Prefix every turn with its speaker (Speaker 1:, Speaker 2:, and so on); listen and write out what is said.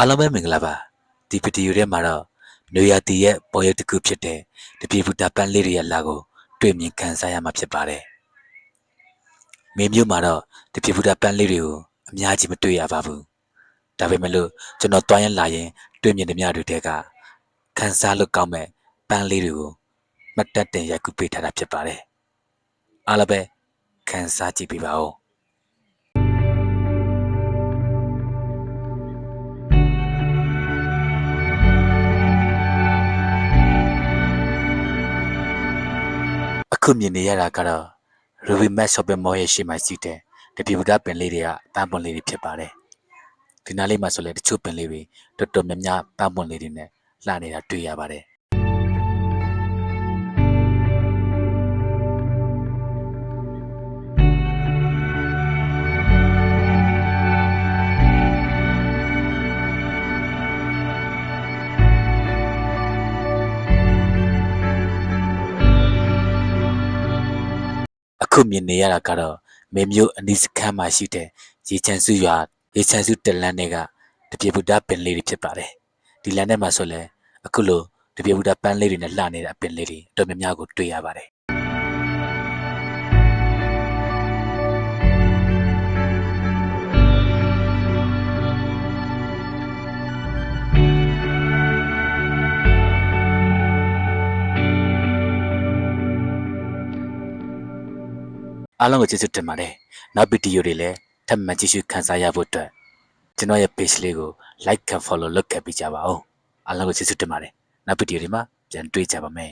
Speaker 1: အားလုံးပဲမင်္ဂလာပါဒီဗီဒီယိုထဲမှာတော့နွေရာသီရဲ့ပေါ်ရက်တစ်ခုဖြစ်တဲ့တပြေဘူးတာပန်းလေးတွေရဲ့လာကိုတွေ့မြင်ခံစားရမှာဖြစ်ပါတယ်မေမျိုးမှာတော့တပြေဘူးတာပန်းလေးတွေကိုအများကြီးမတွေ့ရပါဘူးဒါပေမဲ့လို့ကျွန်တော်တွားရင်လာရင်တွေ့မြင်တဲ့များတွေတဲကခံစားလို့ကောင်းမဲ့ပန်းလေးတွေကိုမှတ်တတ်တင်ရိုက်ကူးပေးထားတာဖြစ်ပါတယ်အားလုံးပဲခံစားကြည့်ပေးပါဦး အခုမြင်နေရတာကတော့ Ruby Max Shopping Mall ရဲ့ရှေ့မှာရှိတဲ့တပြူပဒပင်လေးတွေကပန်းပွန်လေးတွေဖြစ်ပါတယ်။ဒီနားလေးမှာဆိုလဲတချို့ပင်လေးတွေတော်တော်များများပန်းပွန်လေးတွေနဲ့လှနေတာတွေ့ရပါတယ် ခုမြင်နေရတာကတော့မေမျိုးအနီးစခန်းမှာရှိတဲ့ရေချမ်းစုရွာရေချမ်းစုတလန်းတွေကတပြေဗုဒ္ဓပင်လေးတွေဖြစ်ပါတယ်ဒီလမ်းထဲမှာဆိုလဲအခုလိုတပြေဗုဒ္ဓပန်းလေးတွေနဲ့လှနေတဲ့အပင်လေးတွေအတော်များများကိုတွေ့ရပါတယ် အားလုံးကိုကျေးဇူးတင်ပါတယ်နောက်ဗီဒီယိုတွေလည်းထပ်မံကြည့်ရှုခန်းစားရဖို့အတွက်ကျွန်တော်ရဲ့ page လေးကို like and follow လုပ်ခဲ့ပေးကြပါဦးအားလုံးကိုကျေးဇူးတင်ပါတယ်နောက်ဗီဒီယိုတွေမှာပြန်တွေ့ကြပါမယ်